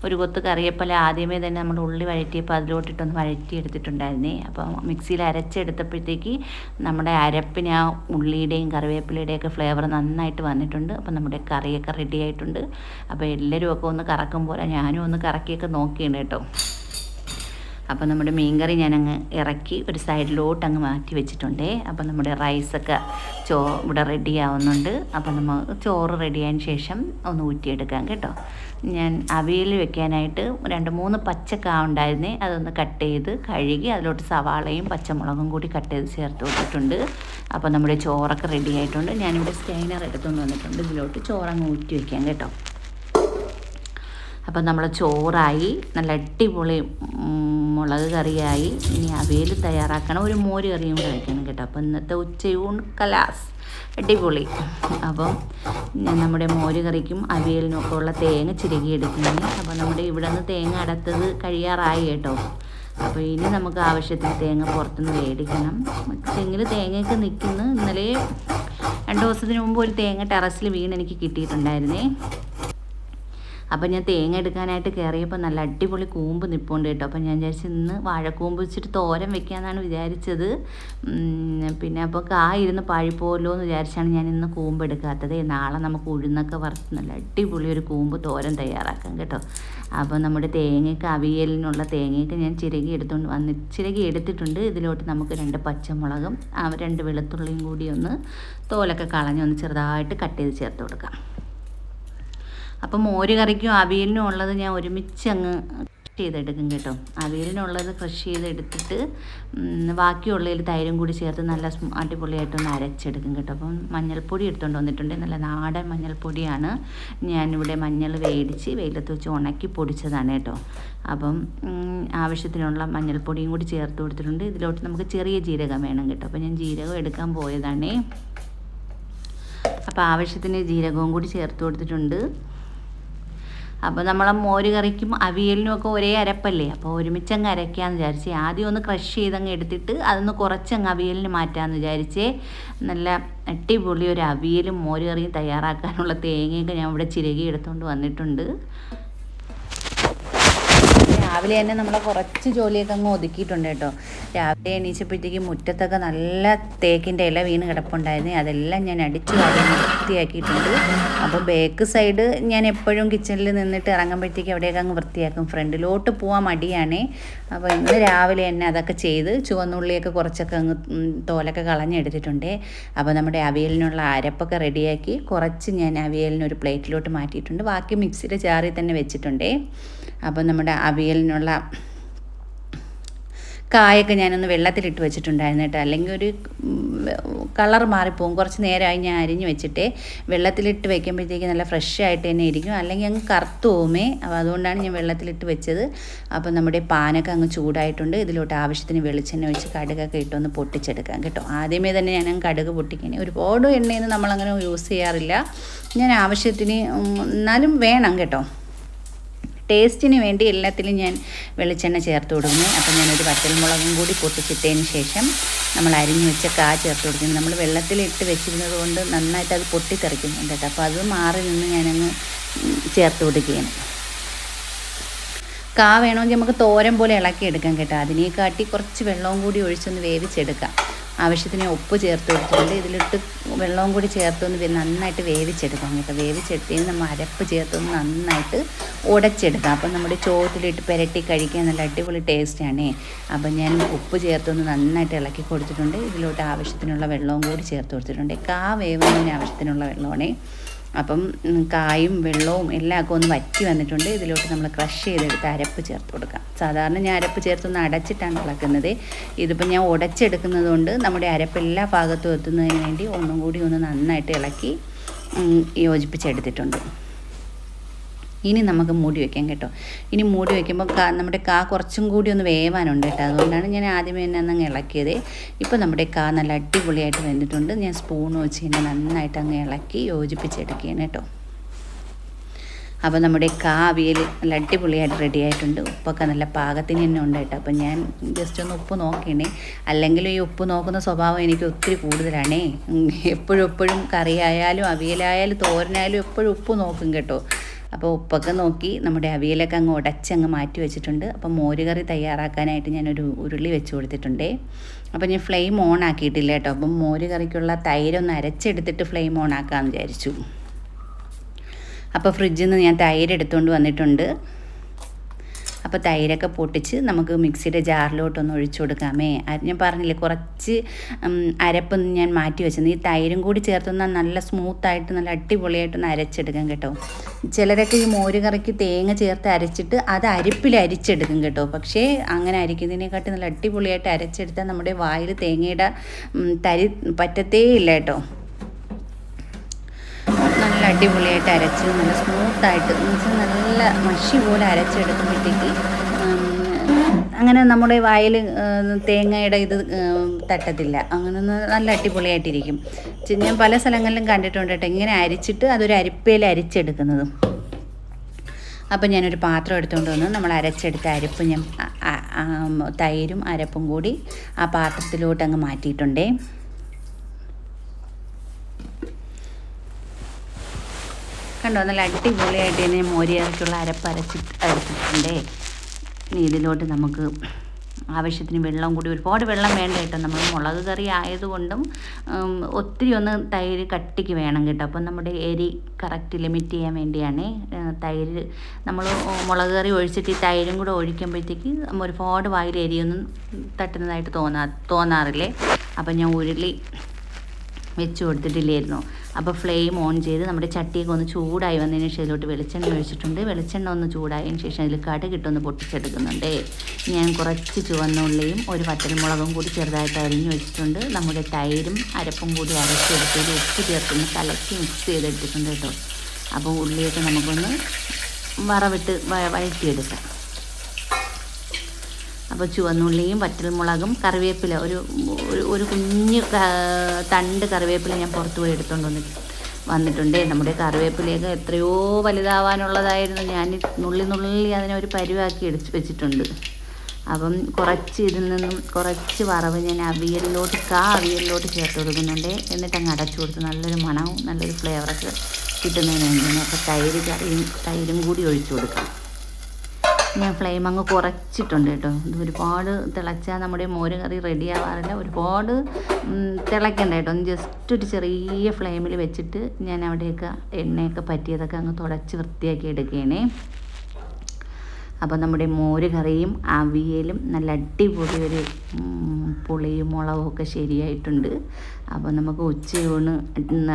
Speaker 2: ഒരു കൊത്ത് കറിവേപ്പില ആദ്യമേ തന്നെ നമ്മൾ ഉള്ളി വഴറ്റിയപ്പോൾ അതിലോട്ടിട്ടൊന്ന് വഴറ്റി എടുത്തിട്ടുണ്ടായിരുന്നേ. അപ്പോൾ മിക്സിയിൽ അരച്ചെടുത്തപ്പോഴത്തേക്ക് നമ്മുടെ അരപ്പിന് ആ ഉള്ളിയുടെയും കറിവേപ്പിലയുടെയും ഒക്കെ ഫ്ലേവർ നന്നായിട്ട് വന്നിട്ടുണ്ട്. അപ്പം നമ്മുടെ കറിയൊക്കെ റെഡി ആയിട്ടുണ്ട്. അപ്പോൾ എല്ലാവരും ഒക്കെ ഒന്ന് കറക്കും പോലെ ഞാനും ഒന്ന് കറക്കിയൊക്കെ നോക്കിയാണ് കേട്ടോ. അപ്പോൾ നമ്മുടെ മീൻകറി ഞാനങ്ങ് ഇറക്കി ഒരു സൈഡിലോട്ട് അങ്ങ് മാറ്റി വെച്ചിട്ടുണ്ടേ. അപ്പോൾ നമ്മുടെ റൈസൊക്കെ ചോ ഇവിടെ റെഡി ആവുന്നുണ്ട്. അപ്പോൾ നമ്മൾ ചോറ് റെഡിയായതിന് ശേഷം ഒന്ന് ഊറ്റിയെടുക്കാം കേട്ടോ. ഞാൻ അവിയൽ വെക്കാനായിട്ട് രണ്ട് മൂന്ന് പച്ചക്കാ ഉണ്ടായിരുന്നേ അതൊന്ന് കട്ട് ചെയ്ത് കഴുകി അതിലോട്ട് സവാളയും പച്ചമുളകും കൂടി കട്ട് ചെയ്ത് ചേർത്ത് കൊടുത്തിട്ടുണ്ട്. അപ്പോൾ നമ്മുടെ ചോറൊക്കെ റെഡി ആയിട്ടുണ്ട്. ഞാനിവിടെ സ്റ്റൈനർ എടുത്തുകൊണ്ട് വന്നിട്ടുണ്ട്. ഇതിലോട്ട് ചോറങ്ങ് ഊറ്റി വയ്ക്കാം കേട്ടോ. അപ്പം നമ്മൾ ചോറായി നല്ല അടിപൊളി മുളക് കറിയായി. ഇനി അവയിൽ തയ്യാറാക്കണം. ഒരു മോര് കറിയും കൂടെ വയ്ക്കണം കേട്ടോ. അപ്പം ഇന്നത്തെ ഉച്ചയൂൺ കലാസ്. അടിപൊളി. അപ്പം നമ്മുടെ മോര് കറിക്കും അവിയലിനും ഒക്കെ ഉള്ള തേങ്ങ ചിരകി എടുക്കുന്നത് അപ്പം നമ്മുടെ ഇവിടെ നിന്ന് തേങ്ങ അടത്തത് കഴിയാറായി കേട്ടോ. അപ്പോൾ ഇനി നമുക്ക് ആവശ്യത്തിന് തേങ്ങ പുറത്തുനിന്ന് മേടിക്കണം. തെങ്ങിൽ തേങ്ങയൊക്കെ നിൽക്കുന്നു. ഇന്നലെ രണ്ട് ദിവസത്തിന് മുമ്പ് ഒരു തേങ്ങ ടെറസിൽ വീണ് എനിക്ക് കിട്ടിയിട്ടുണ്ടായിരുന്നേ. അപ്പം ഞാൻ തേങ്ങ എടുക്കാനായിട്ട് കയറിയപ്പോൾ നല്ല അടിപൊളി കൂമ്പ് നിൽപ്പുണ്ട് കേട്ടോ. അപ്പം ഞാൻ വിചാരിച്ചു ഇന്ന് വാഴക്കൂമ്പ് വെച്ചിട്ട് തോരൻ വെക്കാമെന്നാണ് വിചാരിച്ചത്. പിന്നെ അപ്പോൾ കാ ഇരുന്ന് പഴിപ്പോലോ എന്ന് വിചാരിച്ചാണ് ഞാൻ ഇന്ന് കൂമ്പ് എടുക്കാത്തത്. നാളെ നമുക്ക് ഉഴുന്നൊക്കെ വറുത്ത് നല്ല അടിപൊളി ഒരു കൂമ്പ് തോരൻ തയ്യാറാക്കാം കേട്ടോ. അപ്പോൾ നമ്മുടെ തേങ്ങയ്ക്ക് അവിയലിനുള്ള തേങ്ങയൊക്കെ ഞാൻ ചിരകി എടുത്തുകൊണ്ട് വന്ന് ചിരകി എടുത്തിട്ടുണ്ട്. ഇതിലോട്ട് നമുക്ക് രണ്ട് പച്ചമുളകും രണ്ട് വെളുത്തുള്ളിയും കൂടി ഒന്ന് തോലൊക്കെ കളഞ്ഞ് ഒന്ന് ചെറുതായിട്ട് കട്ട് ചെയ്ത് ചേർത്ത് കൊടുക്കാം. അപ്പം മോര് കറിക്കും അവിയലിനും ഉള്ളത് ഞാൻ ഒരുമിച്ച് അങ്ങ് ചെയ്തെടുക്കും കേട്ടോ. അവിയലിനുള്ളത് ക്രഷ് ചെയ്തെടുത്തിട്ട് ബാക്കിയുള്ളതിൽ തൈരും കൂടി ചേർത്ത് നല്ല അടിപൊളിയായിട്ടൊന്ന് അരച്ചെടുക്കും കേട്ടോ. അപ്പം മഞ്ഞൾപ്പൊടി എടുത്തുകൊണ്ട് വന്നിട്ടുണ്ട്. നല്ല നാടൻ മഞ്ഞൾപ്പൊടിയാണ്. ഞാനിവിടെ മഞ്ഞൾ വേടിച്ച് വെയിലത്ത് വെച്ച് ഉണക്കി പൊടിച്ചതാണ് കേട്ടോ. അപ്പം ആവശ്യത്തിനുള്ള മഞ്ഞൾപ്പൊടിയും കൂടി ചേർത്ത് കൊടുത്തിട്ടുണ്ട്. ഇതിലോട്ട് നമുക്ക് ചെറിയ ജീരകം വേണം കേട്ടോ. അപ്പം ഞാൻ ജീരകം എടുക്കാൻ പോയതാണേ. അപ്പോൾ ആവശ്യത്തിന് ജീരകവും കൂടി ചേർത്ത് കൊടുത്തിട്ടുണ്ട്. അപ്പോൾ നമ്മളെ മോര് കറിക്കും അവിയലിനും ഒക്കെ ഒരേ അരപ്പല്ലേ? അപ്പോൾ ഒരുമിച്ച് അങ്ങ് അരയ്ക്കാമെന്ന് വിചാരിച്ചേ ആദ്യം ഒന്ന് ക്രഷ് ചെയ്തങ്ങ് എടുത്തിട്ട് അതൊന്ന് കുറച്ചങ്ങ് അവിയലിന് മാറ്റാമെന്ന് വിചാരിച്ചേ നല്ല അടിപൊളി ഒരു അവിയലും മോര് കറിയും തയ്യാറാക്കാനുള്ള തേങ്ങയൊക്കെ ഞാൻ ഇവിടെ ചിരകി എടുത്തുകൊണ്ട് വന്നിട്ടുണ്ട്. രാവിലെ തന്നെ നമ്മളെ കുറച്ച് ജോലിയൊക്കെ അങ്ങ് ഒതുക്കിയിട്ടുണ്ട് കേട്ടോ. രാവിലെ എണീച്ചപ്പോഴത്തേക്ക് മുറ്റത്തൊക്കെ നല്ല തേക്കിന്റെ ഇല വീണ് കിടപ്പുണ്ടായിരുന്നു. അതെല്ലാം ഞാൻ അടിച്ചു വൃത്തിയാക്കിയിട്ടുണ്ട്. അപ്പോൾ ബാക്ക് സൈഡ് ഞാൻ എപ്പോഴും കിച്ചണിൽ നിന്നിട്ട് ഇറങ്ങുമ്പോഴത്തേക്ക് അവിടെയൊക്കെ അങ്ങ് വൃത്തിയാക്കും. ഫ്രണ്ടിലോട്ട് പോകാൻ മടിയാണേ. അപ്പോൾ ഇന്ന് രാവിലെ തന്നെ അതൊക്കെ ചെയ്ത് ചുവന്നുള്ളിയൊക്കെ കുറച്ചൊക്കെ അങ്ങ് തോലൊക്കെ കളഞ്ഞെടുത്തിട്ടുണ്ട്. അപ്പോൾ നമ്മുടെ അവിയലിനുള്ള അരപ്പൊക്കെ റെഡിയാക്കി കുറച്ച് ഞാൻ അവിയലിനൊരു പ്ലേറ്റിലോട്ട് മാറ്റിയിട്ടുണ്ട്. ബാക്കി മിക്സിയുടെ ജാറിൽ തന്നെ വെച്ചിട്ടുണ്ട്. അപ്പോൾ നമ്മുടെ അവിയലിനുള്ള കായൊക്കെ ഞാനൊന്ന് വെള്ളത്തിലിട്ട് വെച്ചിട്ടുണ്ടായിരുന്നു കേട്ടോ. അല്ലെങ്കിൽ ഒരു കളർ മാറിപ്പോവും. കുറച്ച് നേരമായി ഞാൻ അരിഞ്ഞ് വെച്ചിട്ടേ വെള്ളത്തിലിട്ട് വെക്കുമ്പോഴത്തേക്ക് നല്ല ഫ്രഷ് ആയിട്ട് തന്നെ ഇരിക്കും. അല്ലെങ്കിൽ അങ്ങ് കറുത്തു പോകുമേ. അപ്പോൾ അതുകൊണ്ടാണ് ഞാൻ വെള്ളത്തിലിട്ട് വെച്ചത്. അപ്പോൾ നമ്മുടെ പാനൊക്കെ അങ്ങ് ചൂടായിട്ടുണ്ട്. ഇതിലോട്ട് ആവശ്യത്തിന് വെളിച്ചെണ്ണ ഒഴിച്ച് കടുകൊക്കെ ഇട്ടൊന്ന് പൊട്ടിച്ചെടുക്കാം കേട്ടോ. ആദ്യമേ തന്നെ ഞാൻ അങ്ങ് കടുക് പൊട്ടിക്കണേ ഒരുപാട് എണ്ണയൊന്നും നമ്മളങ്ങനെ യൂസ് ചെയ്യാറില്ല. ഞാൻ ആവശ്യത്തിന് എന്നാലും വേണം കേട്ടോ. ടേസ്റ്റിന് വേണ്ടി എല്ലാത്തിലും ഞാൻ വെളിച്ചെണ്ണ ചേർത്ത് കൊടുക്കുന്നു. അപ്പം ഞാനൊരു വറ്റൽമുളകും കൂടി പൊട്ടിച്ചിട്ടതിന് ശേഷം നമ്മൾ അരിഞ്ഞു വെച്ച കാ ചേർത്ത് കൊടുക്കുന്നു. നമ്മൾ വെള്ളത്തിലിട്ട് വെച്ചിരുന്നത് കൊണ്ട് നന്നായിട്ട് അത് പൊട്ടിത്തെറിക്കുന്നുണ്ട് കേട്ടോ? അപ്പോൾ അത് മാറി നിന്ന് ഞാനങ്ങ് ചേർത്ത് കൊടുക്കുകയാണ്. കാ വേണമെങ്കിൽ നമുക്ക് തോരൻ പോലെ ഇളക്കിയെടുക്കാം കേട്ടോ. അതിനെക്കാട്ടി കുറച്ച് വെള്ളവും കൂടി ഒഴിച്ചൊന്ന് വേവിച്ചെടുക്കാം. ആവശ്യത്തിന് ഉപ്പ് ചേർത്ത് കൊടുത്തിട്ടുണ്ട് ഇതിലിട്ട് വെള്ളവും കൂടി ചേർത്തൊന്ന് നന്നായിട്ട് വേവിച്ചെടുക്കാം കേട്ടോ. വേവിച്ചെടുത്തതിന് നമ്മൾ അരപ്പ് ചേർത്തൊന്ന് നന്നായിട്ട് ഉടച്ചെടുക്കാം. അപ്പം നമ്മുടെ ചോറ്റിലിട്ട് പുരട്ടി കഴിക്കാൻ നല്ല അടിപൊളി ടേസ്റ്റാണേ അപ്പം ഞാൻ ഉപ്പ് ചേർത്തൊന്ന് നന്നായിട്ട് ഇളക്കി കൊടുത്തിട്ടുണ്ട്. ഇതിലോട്ട് ആവശ്യത്തിനുള്ള വെള്ളവും കൂടി ചേർത്ത് കൊടുത്തിട്ടുണ്ട്. കാ വേവുന്നതിന് ആവശ്യത്തിനുള്ള വെള്ളമാണേ. അപ്പം കായും വെള്ളവും എല്ലാം ഒക്കെ ഒന്ന് വറ്റി വന്നിട്ടുണ്ട്. ഇതിലോട്ട് നമ്മൾ ക്രഷ് ചെയ്തെടുത്ത് അരപ്പ് ചേർത്ത് കൊടുക്കാം. സാധാരണ ഞാൻ അരപ്പ് ചേർത്തൊന്ന് അടച്ചിട്ടാണ് ഇളക്കുന്നത്. ഇതിപ്പോൾ ഞാൻ ഉടച്ചെടുക്കുന്നത് കൊണ്ട് നമ്മുടെ അരപ്പ് എല്ലാ ഭാഗത്തും എത്തുന്നതിന് വേണ്ടി ഒന്നും കൂടി ഒന്ന് നന്നായിട്ട് ഇളക്കി യോജിപ്പിച്ചെടുത്തിട്ടുണ്ട്. ഇനി നമുക്ക് മൂടി വെക്കാം കേട്ടോ. ഇനി മൂടി വെക്കുമ്പോൾ കാ നമ്മുടെ കാ കുറച്ചും കൂടി ഒന്ന് വേവാനുണ്ട് കേട്ടോ. അതുകൊണ്ടാണ് ഞാൻ ആദ്യമേ തന്നെ അങ്ങ് ഇളക്കിയത്. ഇപ്പോൾ നമ്മുടെ കാ നല്ല അടിപൊളിയായിട്ട് വെന്തിട്ടുണ്ട്. ഞാൻ സ്പൂൺ വെച്ച് തന്നെ നന്നായിട്ട് അങ്ങ് ഇളക്കി യോജിപ്പിച്ചെടുക്കുകയാണ് കേട്ടോ. അപ്പോൾ നമ്മുടെ കാ അവിയൽ നല്ല അടിപൊളിയായിട്ട് റെഡി ആയിട്ടുണ്ട്. ഉപ്പൊക്കെ നല്ല പാകത്തിന് തന്നെ ഉണ്ട് കേട്ടോ. അപ്പോൾ ഞാൻ ജസ്റ്റ് ഒന്ന് ഉപ്പ് നോക്കണേ അല്ലെങ്കിൽ ഈ ഉപ്പ് നോക്കുന്ന സ്വഭാവം എനിക്ക് ഒത്തിരി കൂടുതലാണേ. എപ്പോഴും എപ്പോഴും കറിയായാലും അവിയലായാലും തോരനായാലും എപ്പോഴും ഉപ്പ് നോക്കും കേട്ടോ. അപ്പോൾ ഉപ്പൊക്കെ നോക്കി നമ്മുടെ അവിയലൊക്കെ അങ്ങ് ഉടച്ചങ്ങ് മാറ്റി വെച്ചിട്ടുണ്ട്. അപ്പോൾ മോരുകറി തയ്യാറാക്കാനായിട്ട് ഞാനൊരു ഉരുളി വെച്ച് കൊടുത്തിട്ടുണ്ടേ. അപ്പോൾ ഞാൻ ഫ്ലെയിം ഓൺ ആക്കിയിട്ടില്ല കേട്ടോ. അപ്പം മോരുകറിക്കുള്ള തൈരൊന്ന് അരച്ചെടുത്തിട്ട് ഫ്ലെയിം ഓൺ ആക്കാമെന്ന് വിചാരിച്ചു. അപ്പോൾ ഫ്രിഡ്ജിൽ നിന്ന് ഞാൻ തൈര് എടുത്തുകൊണ്ട് വന്നിട്ടുണ്ട്. അപ്പോൾ തൈരൊക്കെ പൊട്ടിച്ച് നമുക്ക് മിക്സിയുടെ ജാറിലോട്ടൊന്ന് ഒഴിച്ചു കൊടുക്കാമേ. ഞാൻ പറഞ്ഞില്ലേ കുറച്ച് അരപ്പൊന്ന് ഞാൻ മാറ്റി വെച്ചത് ഈ തൈരും കൂടി ചേർത്തൊന്നാൽ നല്ല സ്മൂത്തായിട്ട് നല്ല അടിപൊളിയായിട്ടൊന്ന് അരച്ചെടുക്കാം കേട്ടോ. ചിലരൊക്കെ ഈ മോര് തേങ്ങ ചേർത്ത് അരച്ചിട്ട് അത് അരിപ്പിൽ അരിച്ചെടുക്കും കേട്ടോ. പക്ഷേ അങ്ങനെ അരിക്കുന്നതിനെക്കാട്ടി നല്ല അടിപൊളിയായിട്ട് അരച്ചെടുത്താൽ നമ്മുടെ വായിൽ തേങ്ങയുടെ തരി പറ്റത്തേ ഇല്ല കേട്ടോ. അടിപൊളിയായിട്ട് അരച്ച് നല്ല സ്മൂത്തായിട്ട് എന്നുവെച്ചാൽ നല്ല മഷി പോലെ അരച്ചെടുക്കുമ്പോഴത്തേക്ക് അങ്ങനെ നമ്മുടെ വായിൽ തേങ്ങയുടെ ഇത് തട്ടത്തില്ല. അങ്ങനെ നല്ല അടിപൊളിയായിട്ടിരിക്കും. ഞാൻ പല സ്ഥലങ്ങളിലും കണ്ടിട്ടുണ്ട് കേട്ടോ ഇങ്ങനെ അരിച്ചിട്ട് അതൊരു അരിപ്പയിൽ അരിച്ചെടുക്കുന്നതും. അപ്പം ഞാനൊരു പാത്രം എടുത്തുകൊണ്ട് വന്ന് നമ്മൾ അരച്ചെടുത്ത അരിപ്പ് ഞാൻ തൈരും അരപ്പും കൂടി ആ പാത്രത്തിലോട്ട് അങ്ങ് മാറ്റിയിട്ടുണ്ടേ. കണ്ടോ? നല്ല അടിപൊളിയായിട്ട് തന്നെ മോരിയായിട്ടുള്ള അരപ്പ് അരച്ചിട്ട് അരച്ചിട്ടുണ്ടേ ഇനി ഇതിലോട്ട് നമുക്ക് ആവശ്യത്തിന് വെള്ളം കൂടി ഒരുപാട് വെള്ളം വേണ്ട കേട്ടോ. നമ്മൾ മുളക് കറി ആയതുകൊണ്ടും ഒത്തിരി ഒന്ന് തൈര് കട്ടിക്ക് വേണം കേട്ടോ. അപ്പം നമ്മുടെ എരി കറക്റ്റ് ലിമിറ്റ് ചെയ്യാൻ വേണ്ടിയാണ് തൈര് നമ്മൾ മുളക് കറി ഒഴിച്ചിട്ട് ഈ തൈരും കൂടെ ഒഴിക്കുമ്പോഴത്തേക്ക് ഒരുപാട് വായിൽ എരിയൊന്നും തട്ടുന്നതായിട്ട് തോന്നാ തോന്നാറില്ലേ? അപ്പം ഞാൻ ഉരുളി വെച്ച് കൊടുത്തിട്ടില്ലായിരുന്നു. അപ്പോൾ ഫ്ലെയിം ഓൺ ചെയ്ത് നമ്മുടെ ചട്ടിയൊക്കെ ഒന്ന് ചൂടായി വന്നതിന് ശേഷം ഇതിലോട്ട് വെളിച്ചെണ്ണ ഒഴിച്ചിട്ടുണ്ട്. വെളിച്ചെണ്ണ ഒന്ന് ചൂടായതിന് ശേഷം അതിൽ കടുകിട്ടൊന്ന് പൊട്ടിച്ചെടുക്കുന്നുണ്ട്. ഞാൻ കുറച്ച് ചുവന്നുള്ളിയും ഒരു വറ്റൽമുളകും കൂടി ചെറുതായിട്ട് അരിഞ്ഞു വെച്ചിട്ടുണ്ട്. നമ്മുടെ തൈരും അരപ്പും കൂടി അരച്ചെടുത്തതിൽ ഉപ്പ് ചേർക്കുന്ന കലക്കി മിക്സ് ചെയ്തെടുത്തിട്ടുണ്ട് കേട്ടോ. അപ്പോൾ ഉള്ളിയൊക്കെ നമുക്കൊന്ന് വറവിട്ട് വഴറ്റിയെടുക്കാം. അപ്പോൾ ചുവന്നുള്ളിയും വറ്റൽമുളകും കറിവേപ്പില ഒരു ഒരു കുഞ്ഞു തണ്ട് കറിവേപ്പില ഞാൻ പുറത്ത് പോയി എടുത്തുകൊണ്ട് വന്നിട്ട് വന്നിട്ടുണ്ട്. നമ്മുടെ കറിവേപ്പിലയൊക്കെ എത്രയോ വലുതാവാനുള്ളതായിരുന്നു. ഞാൻ നുള്ളി നുള്ളി അതിനെ ഒരു പരിവാക്കി എടുത്ത് വെച്ചിട്ടുണ്ട്. അപ്പം കുറച്ച് ഇതിൽ നിന്നും കുറച്ച് വറവ് ഞാൻ അവിയലിലോട്ട് കാ അവിയലിലോട്ട് ചേർത്ത് കൊടുക്കുന്നുണ്ട്. എന്നിട്ട് അങ്ങ് അടച്ചു കൊടുത്ത് നല്ലൊരു മണവും നല്ലൊരു ഫ്ലേവറൊക്കെ കിട്ടുന്നതിന് വേണ്ടി അപ്പോൾ തൈര് കറിയും തൈരും കൂടി ഒഴിച്ചു കൊടുക്കാം. ഞാൻ ഫ്ലെയിം അങ്ങ് കുറച്ചിട്ടുണ്ട് കേട്ടോ. ഇത് ഒരുപാട് തിളച്ചാൽ നമ്മുടെ മോര് കറി റെഡി ആവാറില്ല. ഒരുപാട് തിളയ്ക്കണ്ട കേട്ടോ. ജസ്റ്റ് ഒരു ചെറിയ ഫ്ലെയിമിൽ വെച്ചിട്ട് ഞാൻ അവിടെയൊക്കെ എണ്ണയൊക്കെ പറ്റിയതൊക്കെ അങ്ങ് തുടച്ച് വൃത്തിയാക്കി എടുക്കുകയാണേ അപ്പോൾ നമ്മുടെ മോര് കറിയും അവിയലും നല്ല അടിപൊളി ഒരു പുളിയും മുളകും ഒക്കെ ശരിയായിട്ടുണ്ട്. അപ്പോൾ നമുക്ക് ഉച്ചയൂണ്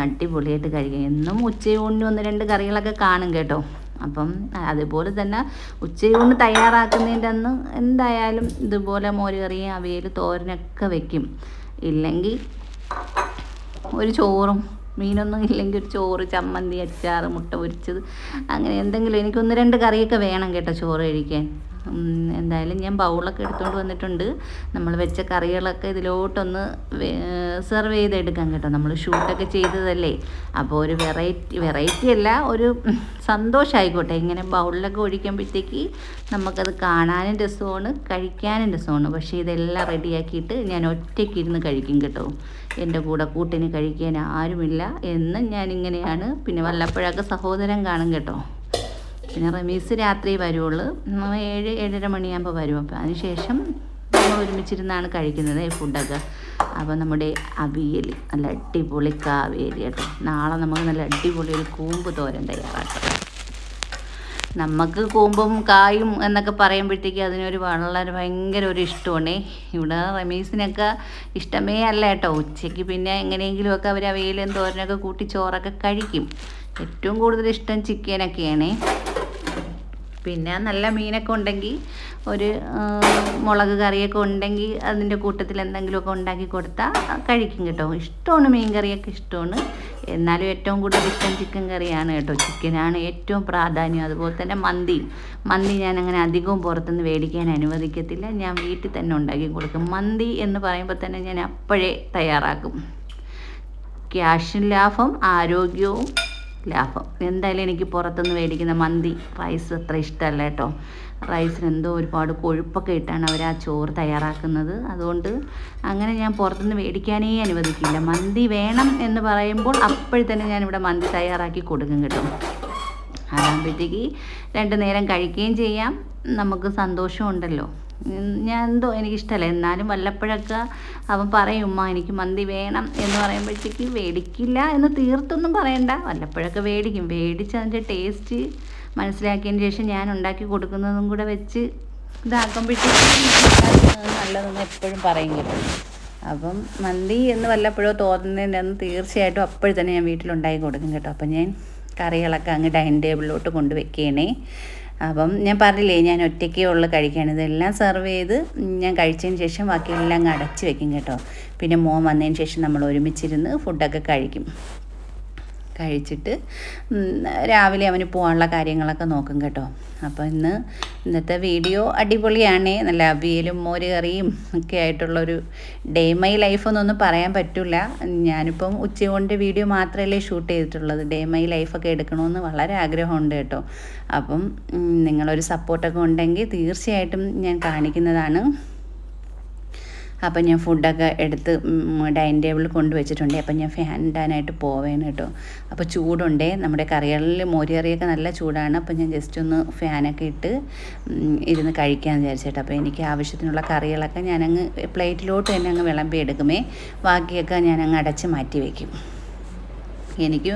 Speaker 2: അടിപൊളിയായിട്ട് കഴിക്കാം. എന്നും ഉച്ചയൂണിന് ഒന്ന് രണ്ട് കറികളൊക്കെ കാണും കേട്ടോ. അപ്പം അതുപോലെ തന്നെ ഉച്ചയൂണ് തയ്യാറാക്കുന്നതിന്റെ അന്ന് എന്തായാലും ഇതുപോലെ മോര് കറിയും അവിയൽ തോരനൊക്കെ വെക്കും. ഇല്ലെങ്കിൽ ഒരു ചോറും മീനൊന്നും ഇല്ലെങ്കിൽ ഒരു ചോറ് ചമ്മന്തി അച്ചാറ് മുട്ട പൊരിച്ചത് അങ്ങനെ എന്തെങ്കിലും എനിക്കൊന്ന് രണ്ട് കറിയൊക്കെ വേണം കേട്ടോ ചോറ് കഴിക്കാൻ. എന്തായാലും ഞാൻ ബൗളൊക്കെ എടുത്തുകൊണ്ട് വന്നിട്ടുണ്ട്. നമ്മൾ വെച്ച കറികളൊക്കെ ഇതിലോട്ടൊന്ന് സെർവ് ചെയ്തെടുക്കാം കേട്ടോ. നമ്മൾ ഷൂട്ടൊക്കെ ചെയ്തതല്ലേ? അപ്പോൾ ഒരു വെറൈറ്റി വെറൈറ്റി അല്ല ഒരു സന്തോഷമായിക്കോട്ടെ ഇങ്ങനെ ബൗളിലൊക്കെ ഒഴിക്കുമ്പോഴത്തേക്ക് നമുക്കത് കാണാനും രസമാണ് കഴിക്കാനും രസമാണ്. പക്ഷേ ഇതെല്ലാം റെഡിയാക്കിയിട്ട് ഞാൻ ഒറ്റയ്ക്ക് ഇരുന്ന് കഴിക്കും കേട്ടോ. എന്റെ കൂടെ കൂട്ടിന് കഴിക്കാൻ ആരുമില്ല എന്നും ഞാനിങ്ങനെയാണ്. പിന്നെ വല്ലപ്പോഴൊക്കെ സഹോദരൻ കാണും കേട്ടോ. പിന്നെ റമീസ് രാത്രി വരുവുള്ളൂ. ഏഴ് ഏഴര മണിയാകുമ്പോൾ വരും. അപ്പോൾ അതിനുശേഷം നമ്മൾ ഒരുമിച്ചിരുന്നാണ് കഴിക്കുന്നത് ഈ ഫുഡൊക്കെ. അപ്പോൾ നമ്മുടെ അവിയൽ നല്ല അടിപൊളി കാവേരി കേട്ടോ നാളെ നമുക്ക് നല്ല അടിപൊളി ഒരു കൂമ്പ് തോരൻ തയ്യാറാക്കാം. നമുക്ക് കൂമ്പും കായും എന്നൊക്കെ പറയുമ്പോഴത്തേക്ക് അതിനൊരു വളരെ ഭയങ്കര ഒരു ഇഷ്ടമാണ്. ഇവിടെ റമീസിനൊക്കെ ഇഷ്ടമേ അല്ല കേട്ടോ. ഉച്ചയ്ക്ക് പിന്നെ എങ്ങനെയെങ്കിലുമൊക്കെ അവർ അവയിലും തോരനൊക്കെ കൂട്ടി ചോറൊക്കെ കഴിക്കും. ഏറ്റവും കൂടുതൽ ഇഷ്ടം ചിക്കനൊക്കെയാണ്. പിന്നെ നല്ല മീനൊക്കെ ഉണ്ടെങ്കിൽ ഒരു മുളക് കറിയൊക്കെ ഉണ്ടെങ്കിൽ അതിന്റെ കൂട്ടത്തിൽ എന്തെങ്കിലുമൊക്കെ ഉണ്ടാക്കി കൊടുത്താൽ കഴിക്കും കേട്ടോ. ഇഷ്ടമാണ് മീൻ കറിയൊക്കെ ഇഷ്ടമാണ്. എന്നാലും ഏറ്റവും കൂടുതൽ ഇഷ്ടം ചിക്കൻ കറിയാണ് കേട്ടോ. ചിക്കനാണ് ഏറ്റവും പ്രാധാന്യം. അതുപോലെ തന്നെ മന്തി. മന്തി ഞാൻ അങ്ങനെ അധികവും പുറത്തുനിന്ന് മേടിക്കാൻ അനുവദിക്കത്തില്ല. ഞാൻ വീട്ടിൽ തന്നെ ഉണ്ടാക്കി കൊടുക്കും. മന്തി എന്ന് പറയുമ്പോൾ തന്നെ ഞാൻ അപ്പോഴേ തയ്യാറാക്കും. ക്യാഷും ലാഭം ആരോഗ്യവും ലാഭം എന്തായാലും എനിക്ക് പുറത്തുനിന്ന് മേടിക്കുന്ന മന്തി റൈസ് അത്ര ഇഷ്ടമല്ല കേട്ടോ. റൈസിന് എന്തോ ഒരുപാട് കൊഴുപ്പൊക്കെ ഇട്ടാണ് അവർ ആ ചോറ് തയ്യാറാക്കുന്നത്. അതുകൊണ്ട് അങ്ങനെ ഞാൻ പുറത്തുനിന്ന് മേടിക്കാനേ അനുവദിക്കില്ല. മന്തി വേണം എന്ന് പറയുമ്പോൾ അപ്പോഴത്തന്നെ തന്നെ ഞാനിവിടെ മന്തി തയ്യാറാക്കി കൊടുക്കും കേട്ടോ. അതാകുമ്പോഴത്തേക്ക് രണ്ടു നേരം കഴിക്കുകയും ചെയ്യാം. നമുക്ക് സന്തോഷമുണ്ടല്ലോ. ഞാൻ എന്തോ എനിക്കിഷ്ടമല്ല എന്നാലും വല്ലപ്പോഴൊക്കെ അവൻ പറയും ഉമ്മ എനിക്ക് മന്തി വേണം എന്ന് പറയുമ്പോഴത്തേക്ക് മേടിക്കില്ല എന്ന് തീർത്തൊന്നും പറയണ്ട. വല്ലപ്പോഴൊക്കെ വേടിക്കും. മേടിച്ച് അതിന്റെ ടേസ്റ്റ് മനസ്സിലാക്കിയതിന് ശേഷം ഞാൻ ഉണ്ടാക്കി കൊടുക്കുന്നതും കൂടെ വെച്ച് ഇതാക്കുമ്പോഴത്തേക്കും നല്ലതെന്ന് എപ്പോഴും പറയും അപ്പം മന്തി എന്ന് വല്ലപ്പോഴോ തോന്നുന്നതിന്റെന്ന് തീർച്ചയായിട്ടും അപ്പോഴും തന്നെ ഞാൻ വീട്ടിലുണ്ടാക്കി കൊടുക്കും കേട്ടോ. അപ്പം ഞാൻ കറികളൊക്കെ അങ്ങ് ഡൈനിങ് ടേബിളിലോട്ട് കൊണ്ടുവയ്ക്കണേ. അപ്പം ഞാൻ പറഞ്ഞില്ലേ ഞാൻ ഒറ്റയ്ക്കേ ഉള്ളു കഴിക്കുകയാണ് ഇതെല്ലാം സെർവ് ചെയ്ത് ഞാൻ കഴിച്ചതിന് ശേഷം ബാക്കിയെല്ലാം അടച്ച് വെക്കും കേട്ടോ. പിന്നെ മോൻ വന്നതിന് ശേഷം നമ്മൾ ഒരുമിച്ചിരുന്ന് ഫുഡൊക്കെ കഴിക്കും. കഴിച്ചിട്ട് രാവിലെ അവന് പോകാനുള്ള കാര്യങ്ങളൊക്കെ നോക്കും കേട്ടോ. അപ്പോൾ ഇന്ന് ഇന്നത്തെ വീഡിയോ അടിപൊളിയാണ്. നല്ല അവിയലും മോര് കറിയും ഒക്കെ ആയിട്ടുള്ളൊരു ഡേ മൈ ലൈഫ് എന്നൊന്നും പറയാൻ പറ്റില്ല ഞാനിപ്പം ഉച്ചകൊണ്ട് വീഡിയോ മാത്രമല്ലേ ഷൂട്ട് ചെയ്തിട്ടുള്ളത്. ഡേ മൈ ലൈഫൊക്കെ എടുക്കണമെന്ന് വളരെ ആഗ്രഹമുണ്ട് കേട്ടോ. അപ്പം നിങ്ങളൊരു സപ്പോർട്ടൊക്കെ ഉണ്ടെങ്കിൽ തീർച്ചയായിട്ടും ഞാൻ കാണിക്കുന്നതാണ്. അപ്പം ഞാൻ ഫുഡൊക്കെ എടുത്ത് ഡൈനിങ് ടേബിളിൽ കൊണ്ടുവച്ചിട്ടുണ്ട്. അപ്പം ഞാൻ ഫാൻ ഇടാനായിട്ട് പോവേണ് കേട്ടോ. അപ്പോൾ ചൂടുണ്ടേ. നമ്മുടെ കറികളിൽ മോരിയറിയൊക്കെ നല്ല ചൂടാണ്. അപ്പം ഞാൻ ജസ്റ്റ് ഒന്ന് ഫാനൊക്കെ ഇട്ട് ഇരുന്ന് കഴിക്കാമെന്ന് വിചാരിച്ചിട്ട്. അപ്പോൾ എനിക്ക് ആവശ്യത്തിനുള്ള കറികളൊക്കെ ഞാനങ്ങ് പ്ലേറ്റിലോട്ട് തന്നെ അങ്ങ് വിളമ്പി എടുക്കുമേ. ബാക്കിയൊക്കെ ഞാനങ്ങ് അടച്ച് മാറ്റി വയ്ക്കും എനിക്ക്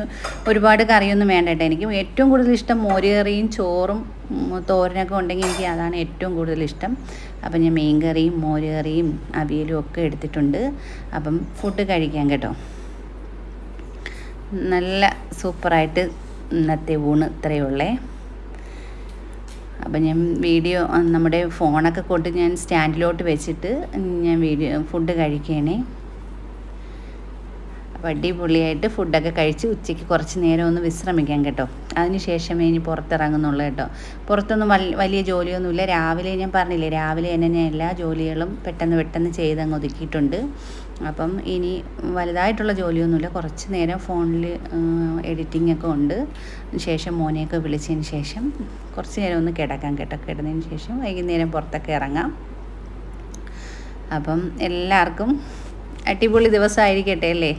Speaker 2: ഒരുപാട് കറിയൊന്നും വേണ്ട കേട്ടോ എനിക്ക് ഏറ്റവും കൂടുതൽ ഇഷ്ടം മോര് കറിയും ചോറും തോരനൊക്കെ ഉണ്ടെങ്കിൽ എനിക്ക് അതാണ് ഏറ്റവും കൂടുതൽ ഇഷ്ടം. അപ്പം ഞാൻ മീൻ കറിയും മോര് കറിയും അവിയലും ഒക്കെ എടുത്തിട്ടുണ്ട്. അപ്പം ഫുഡ് കഴിക്കാം കേട്ടോ. നല്ല സൂപ്പറായിട്ട് ഇന്നത്തെ ഊണ് ഇത്രയേ ഉള്ളേ. അപ്പം ഞാൻ വീഡിയോ നമ്മുടെ ഫോണൊക്കെ കൊണ്ട് ഞാൻ സ്റ്റാൻഡിലോട്ട് വെച്ചിട്ട് ഞാൻ വീഡിയോ ഫുഡ് കഴിക്കണേ. അടിപൊളിയായിട്ട് ഫുഡൊക്കെ കഴിച്ച് ഉച്ചയ്ക്ക് കുറച്ച് നേരം ഒന്ന് വിശ്രമിക്കാം കേട്ടോ. അതിന് ശേഷം ഇനി പുറത്തിറങ്ങുന്നുള്ളൂ കേട്ടോ. പുറത്തൊന്നും വലിയ ജോലിയൊന്നുമില്ല. രാവിലെ ഞാൻ പറഞ്ഞില്ലേ രാവിലെ തന്നെ ഞാൻ എല്ലാ ജോലികളും പെട്ടെന്ന് പെട്ടെന്ന് ചെയ്തങ്ങ് ഒതുക്കിയിട്ടുണ്ട്. അപ്പം ഇനി വലുതായിട്ടുള്ള ജോലിയൊന്നുമില്ല. കുറച്ച് നേരം ഫോണിൽ എഡിറ്റിംഗ് ഒക്കെ ഉണ്ട്. ശേഷം മോനെയൊക്കെ വിളിച്ചതിന് ശേഷം കുറച്ച് നേരം ഒന്ന് കിടക്കാം കേട്ടോ. കിടന്നതിന് ശേഷം വൈകുന്നേരം പുറത്തൊക്കെ ഇറങ്ങാം. അപ്പം എല്ലാവർക്കും അടിപൊളി ദിവസമായിരിക്കട്ടെ അല്ലേ?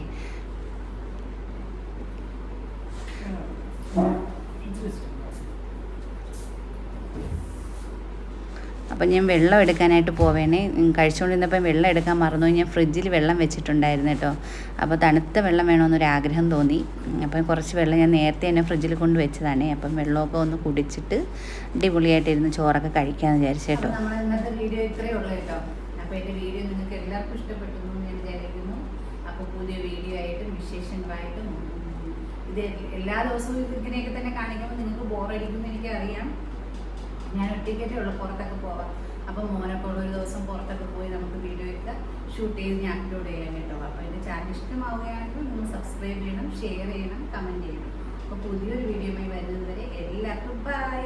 Speaker 2: അപ്പം ഞാൻ വെള്ളം എടുക്കാനായിട്ട് പോവേണേ. കഴിച്ചുകൊണ്ടിരുന്നപ്പം വെള്ളം എടുക്കാൻ മറന്നു ഞാൻ ഫ്രിഡ്ജിൽ വെള്ളം വെച്ചിട്ടുണ്ടായിരുന്നു കേട്ടോ. അപ്പോൾ തണുത്ത വെള്ളം വേണമെന്നൊരു ആഗ്രഹം തോന്നി. അപ്പം കുറച്ച് വെള്ളം ഞാൻ നേരത്തെ തന്നെ ഫ്രിഡ്ജിൽ കൊണ്ട് വെച്ചതാണേ. അപ്പം വെള്ളമൊക്കെ ഒന്ന് കുടിച്ചിട്ട് അടിപൊളിയായിട്ടിരുന്ന് ചോറൊക്കെ കഴിക്കാമെന്ന് വിചാരിച്ചു കേട്ടോ.
Speaker 1: ഇന്നത്തെ വീഡിയോ ഉള്ളൂ അപ്പോൾ വീഡിയോ നിങ്ങൾക്ക് എല്ലാവർക്കും ഇഷ്ടപ്പെട്ടു എന്ന് അപ്പോൾ വീഡിയോ എല്ലാ ദിവസവും ഇതിനെയൊക്കെ തന്നെ കാണിക്കുമ്പോൾ നിങ്ങൾക്ക് ബോറടിക്കുമെന്ന് എനിക്കറിയാം. ഞാൻ ഒറ്റയ്ക്കേ ഉള്ളൂ പുറത്തൊക്കെ പോവാം. അപ്പോൾ മോനെ ഉള്ള ഒരു ദിവസം പുറത്തൊക്കെ പോയി നമുക്ക് വീഡിയോ ഒക്കെ ഷൂട്ട് ചെയ്ത് ഞാൻ അപ്ലോഡ് ചെയ്യാൻ കേട്ടോ. അപ്പോൾ എന്റെ ചാനൽ ഇഷ്ടമാവുകയാണെങ്കിൽ നിങ്ങൾ സബ്സ്ക്രൈബ് ചെയ്യണം ഷെയർ ചെയ്യണം കമന്റ് ചെയ്യണം. അപ്പോൾ പുതിയൊരു വീഡിയോയുമായി വരുന്നത് വരെ എല്ലാവർക്കും ബൈ